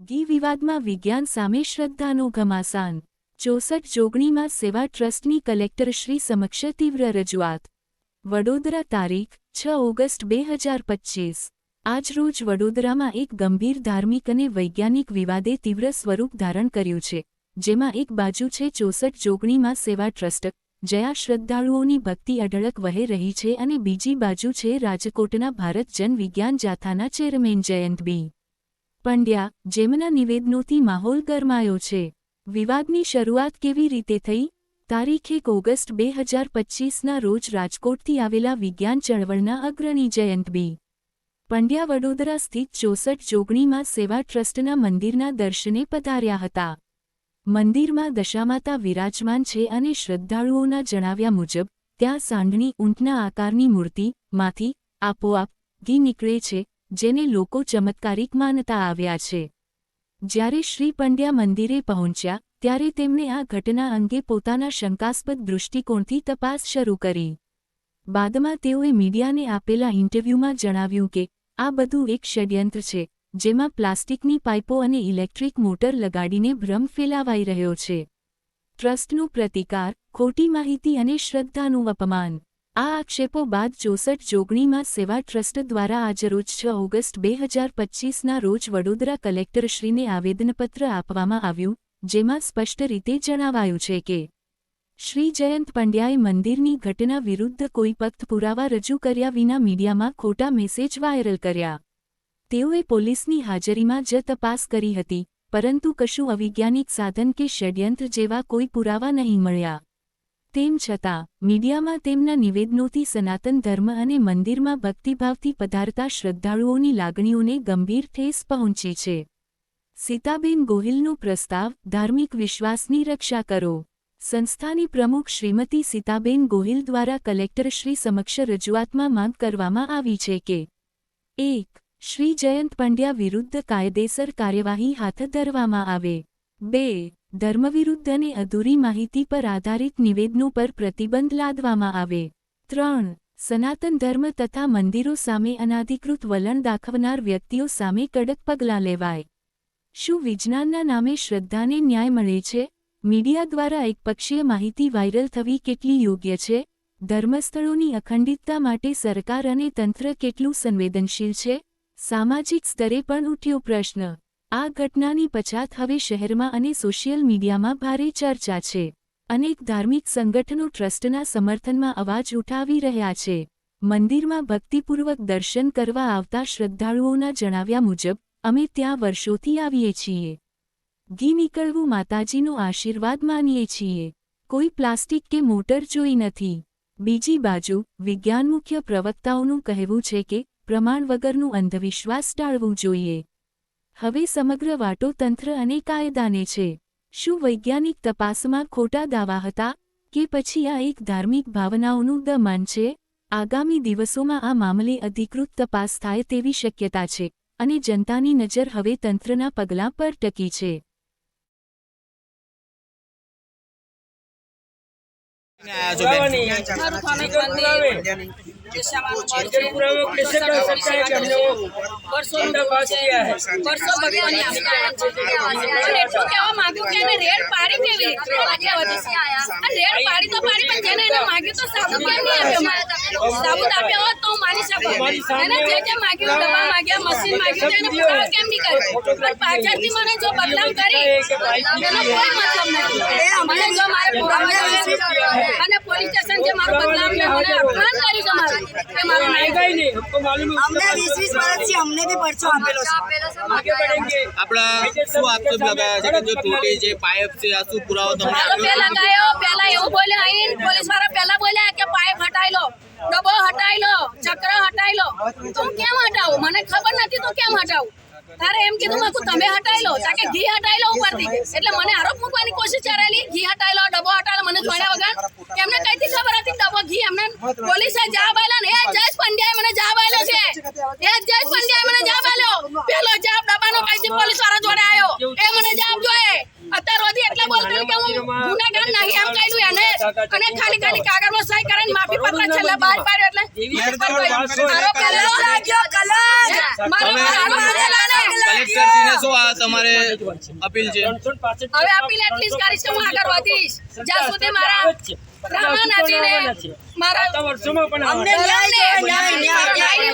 ઘી વિવાદમાં વિજ્ઞાન સામે શ્રદ્ધાનો ઘમાસાન. ચોસઠ જોગણીમાં સેવા ટ્રસ્ટની કલેક્ટરશ્રી સમક્ષ તીવ્ર રજૂઆત. વડોદરા તારીખ, છ ઓગસ્ટ બે હજાર પચ્ચીસ. આજરોજ વડોદરામાં એક ગંભીર ધાર્મિક અને વૈજ્ઞાનિક વિવાદે તીવ્ર સ્વરૂપ ધારણ કર્યું છે, જેમાં એક બાજુ છે ચોસઠ જોગણીમાં સેવા ટ્રસ્ટ, જયા શ્રદ્ધાળુઓની ભક્તિ અઢળક વહે રહી છે અને બીજી બાજુ છે રાજકોટના ભારત જન વિજ્ઞાન જાથાના ચેરમેન જયંત બી. પંડ્યા, જેમના નિવેદનોથી માહોલ ગરમાયો છે. વિવાદની શરૂઆત કેવી રીતે થઈ? તારીખ એક ઓગસ્ટ બે હજાર પચ્ચીસના રોજ રાજકોટથી આવેલા વિજ્ઞાન ચળવળના અગ્રણી જયંત બી. પંડ્યા વડોદરા સ્થિત ચોસઠ જોગણીમાં સેવા ટ્રસ્ટના મંદિરના દર્શને પધાર્યા હતા. મંદિરમાં દશામાતા વિરાજમાન છે અને શ્રદ્ધાળુઓના જણાવ્યા મુજબ, ત્યાં સાંઢણી, ઊંટના આકારની મૂર્તિ, માંથી, આપોઆપ ઘી નીકળે છે જેને લોકો ચમત્કારિક માનતા આવ્યા છે. જ્યારે શ્રી પંડ્યા મંદિરે પહોંચ્યા, ત્યારે તેમણે આ ઘટના અંગે પોતાના શંકાસ્પદ દૃષ્ટિકોણથી તપાસ શરૂ કરી. બાદમાં તેઓએ મીડિયાને આપેલા ઇન્ટરવ્યૂમાં જણાવ્યું કે, આ બધું એક ષડયંત્ર છે, જેમાં પ્લાસ્ટિકની પાઇપો અને ઇલેક્ટ્રિક મોટર લગાડીને ભ્રમ ફેલાવાઈ રહ્યો છે. ટ્રસ્ટનો પ્રતિકાર, ખોટી માહિતી અને શ્રદ્ધાનું અપમાન. આ આક્ષેપો બાદ ચોસઠ જોગણીમાં સેવા ટ્રસ્ટ દ્વારા આજરોજ છ ઓગસ્ટ બે હજાર પચ્ચીસના રોજ વડોદરા કલેક્ટરશ્રીને આવેદનપત્ર આપવામાં આવ્યું, જેમાં સ્પષ્ટ રીતે જણાવાયું છે કે, શ્રી જયંત પંડ્યાએ મંદિરની ઘટના વિરુદ્ધ કોઈ પક્ત પુરાવા રજૂ કર્યા વિના મીડિયામાં ખોટા મેસેજ વાયરલ કર્યા. તેઓએ પોલીસની હાજરીમાં જ તપાસ કરી હતી, પરંતુ કશું અવૈજ્ઞાનિક સાધન કે ષડયંત્ર જેવા કોઈ પુરાવા નહીં મળ્યા. તેમ છતાં, મીડિયામાં તેમના નિવેદનોથી સનાતન ધર્મ અને મંદિરમાં ભક્તિભાવથી પધારતા શ્રદ્ધાળુઓની લાગણીઓને ગંભીર ઠેસ પહોંચી છે. સીતાબેન ગોહિલનો પ્રસ્તાવ, ધાર્મિક વિશ્વાસની રક્ષા કરો. સંસ્થાની પ્રમુખ શ્રીમતી સીતાબેન ગોહિલ દ્વારા કલેક્ટરશ્રી સમક્ષ રજૂઆતમાં માંગ કરવામાં આવી છે કે, એક, શ્રી જયંત પંડ્યા વિરુદ્ધ કાયદેસર કાર્યવાહી હાથ ધરવામાં આવે. બે ધર્મવિરુદ્ધ અને અધૂરી માહિતી પર આધારિત નિવેદનો પર પ્રતિબંધ લાદવામાં આવે. ત્રણ. સનાતન ધર્મ તથા મંદિરો સામે અનાધિકૃત વલણ દાખવનાર વ્યક્તિઓ સામે કડક પગલાં લેવાય. શું વિજ્ઞાનના નામે શ્રદ્ધાને ન્યાય મળે છે? મીડિયા દ્વારા એકપક્ષીય માહિતી વાયરલ થવી કેટલી યોગ્ય છે? ધર્મસ્થળોની અખંડિતતા માટે સરકાર અને તંત્ર કેટલું સંવેદનશીલ છે? સામાજિક સ્તરે પણ ઉઠ્યો પ્રશ્ન. આ ઘટનાની પછાત હવે શહેરમાં અને સોશિયલ મીડિયામાં ભારે ચર્ચા છે અનેક ધાર્મિક સંગઠનો ટ્રસ્ટના સમર્થનમાં અવાજ ઉઠાવી રહ્યા છે. મંદિરમાં ભક્તિપૂર્વક દર્શન કરવા આવતા શ્રદ્ધાળુઓના જણાવ્યા મુજબ, અમે ત્યાં વર્ષોથી આવીએ છીએ. ઘી નીકળવું માતાજીનો આશીર્વાદ માનીએ છીએ. કોઈ પ્લાસ્ટિક કે મોટર જોઈ નથી. બીજી બાજુ, વિજ્ઞાન મુખ્ય પ્રવક્તાઓનું કહેવું છે કે, પ્રમાણ વગરનું અંધવિશ્વાસ ટાળવું જોઈએ. હવે સમગ્ર વાટો તંત્ર અને કાયદાને છે. શું વૈજ્ઞાનિક તપાસમાં ખોટા દાવા હતા કે પછી આ એક ધાર્મિક ભાવનાઓનું દમન છે? આગામી દિવસોમાં આ મામલે અધિકૃત તપાસ થાય તેવી શક્યતા છે અને જનતાની નજર હવે તંત્રના પગલાં પર ટકી છે. સાબુત આપ્યો મને? સાબુત આપ્યો હોત તો હું માની અને પોલીસ સ્ટેશન છે મારું કે મારું નહીં અમને વીસ શું આક્ષેપ લગાયા છે પહેલા ગાયો પહેલા એવું બોલ્યા અહીં પોલીસવાળા પહેલા બોલ્યા કે પાઇપ હટાવી લો. ડબ્બો હટાઈ લો, ચક્ર હટાઈ લો. તો કેમ હટાવું? મને ખબર નથી તો કેમ હટાવું? તારે એમ કીધું મેં તમે હટાઈ લો. તાકે ઘી હટાઈ લો ઉપરથી. એટલે મને આરોપ મૂકવાની કોશિશ કરેલી, ઘી હટાઈ લો ડબો હટાઈ મને જોયા વગર એમને કઈથી ખબર હતી ડબો ઘી? એમને પોલીસે જવાબ આલ્યો ને, એ જયેશ પંડ્યાએ મને જવાબ આલ્યો છે. એ જયેશ પંડ્યાએ મને જવાબ આલ્યો પેલો જવાબ ડબ્બાનો કઈથી પોલીસવાળા જોડે આવ્યો એ મને જવાબ જોઈએ બોલતો કે હું ગુનેગાર નહીં એમ કહ્યું એને અને ખાલી ખાલી કાગળમાં સહી કરીને માફી પત્ર છેલ્લે બહાર પાડ્યો એટલે આરોપ પહેલો લાગ્યો કલંક મારો કલેક્ટરશ્રીને શું આ તમારે અપીલ છે? હવે અપીલ એટલી જ કરીશ કે હું આગળ વધીશ. જ્યાં સુધી વર્ષોમાં પણ અમને. ન્યાય ન્યાય, ન્યાય, ન્યાય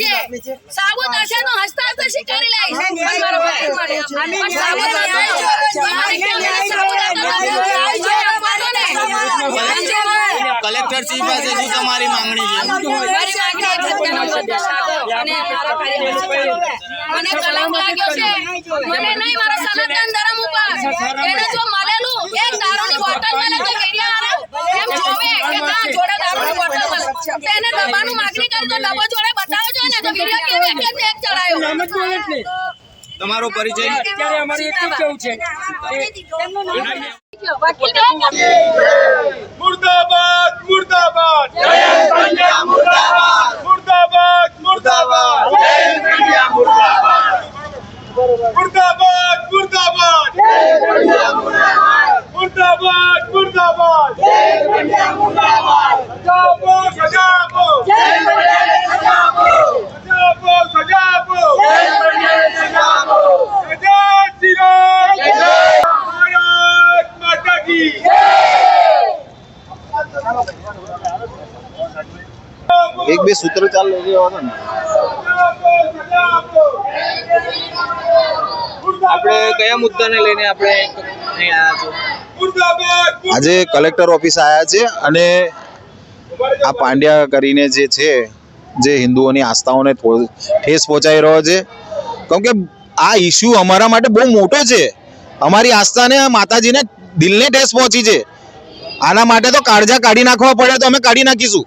છે. સાબુ નશા નો હસ્તાક્ષર સ્વીકારી લઈશ. પણ મારા ભાઈ મારે પણ સાબુ કલેક્ટર શ્રી પાસે શું તમારી માંગણી છે. મને કલમ લાગ્યો છે. મને નહીં મારા સનાતન ધર્મ ઉપર. એને જો મળેલું એક દારૂની બોટલ મળે તો મીડિયા વાળા એમ જોવે કે ના જોડે દારૂની બોટલ મળે. તેને દબાણું માગણી કરી તો દબો તમારો પરિચય અત્યારે અમારી એક જ કેવું છે? મુર્દાબાદ બેન, મુર્દાબાદ મુર્દાબાદ. મુર્દાબાદ. મુર્દાબાદ મુર્દાબાદ. મુર્દાબાદ. મુર્દાબાદ મુર્દાબાદ. મુર્દાબાદ સજાવો સજાવો સજાવો સજાવો સજા શ્રીરામ ભારત માતા કી એક બે સૂત્ર ચાલ આપણે કયા મુદ્દાને લઈને આપણે આજે કલેક્ટર ઓફિસ આવ્યા છે અને આ પાંડ્યા કરીને જે છે જે હિન્દુઓની આસ્થાઓને ઠેસ પહોંચાઈ રહ્યો છે. કેમ કે આ ઇસ્યુ અમારા માટે બહુ મોટો છે. અમારી આસ્થાને માતાજીને દિલને ઠેસ પહોંચી છે. આના માટે તો કાળજા કાઢી નાખવા પડે તો અમે કાઢી નાખીશું.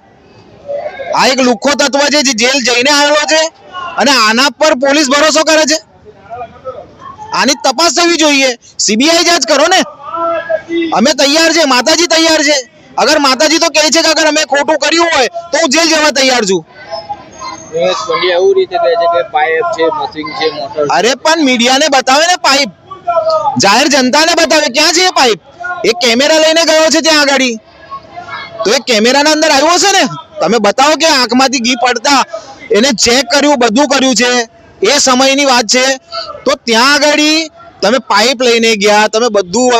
આ એક લુખ્ખો તત્વ છે જે જેલ જઈને આવેલો છે અને આના પર પોલીસ ભરોસો કરે છે. આની તપાસ થવી જોઈએ. સીબીઆઈ જાંચ કરો ને. અમે તૈયાર છે માતાજી તૈયાર છે. અગર માતાજી તો કહે છે કે અગર અમે ખોટું કર્યું હોય તો હું જેલ જવા તૈયાર છું. અરે પણ મીડિયાને બતાવે ને પાઇપ. જાહેર જનતાને બતાવે ક્યાં છે એ પાઇપ? એક કેમેરા લઈને ગયો છે ત્યાં આગળ. તો એ કેમેરાના અંદર આવ્યો છે ને? તમે બતાવો કે આંખમાંથી ઘી પડતા એને ચેક કર્યું બધું કર્યું છે? એ સમયની વાત છે. તો ત્યાં આગળ તમે પાઇપ લઈને ગયા તમે બધું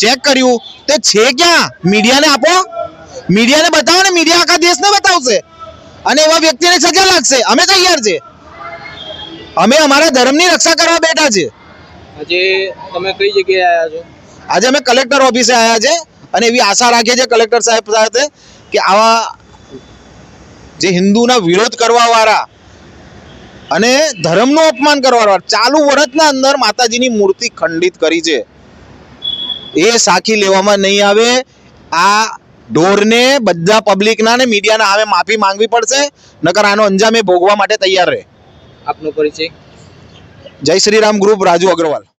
ચેક કર્યું. તે છે ક્યાં? મીડિયાને આપો. મીડિયાને બતાવો ને મીડિયા આખા દેશને બતાવશે. અને એવા વ્યક્તિને સજા લાગશે? અમે તૈયાર છે. અમે અમારા ધર્મની રક્ષા કરવા બેઠા છે. આજે તમે કઈ જગ્યાએ આવ્યા છો? આજે અમે કલેક્ટર ઓફિસે આવ્યા છે. અને એવી આશા રાખીએ છીએ કલેક્ટર સાહેબ સાથે કે આવા જે હિન્દુના વિરોધ કરવા વાળા અને ધર્મનું અપમાન કરવા વાળા ચાલુ વર્ષના અંદર માતાજીની મૂર્તિ ખંડિત કરી છે. એ સાખી લેવામાં નહીં આવે. આ ઢોરને બધા પબ્લિકના ને મીડિયાના આવે માફી માંગવી પડશે નકર આનો અંજામ એ ભોગવા માટે તૈયાર રહે. આપનો પરિચય. જય શ્રી રામ ગ્રુપ રાજુ અગ્રવાલ.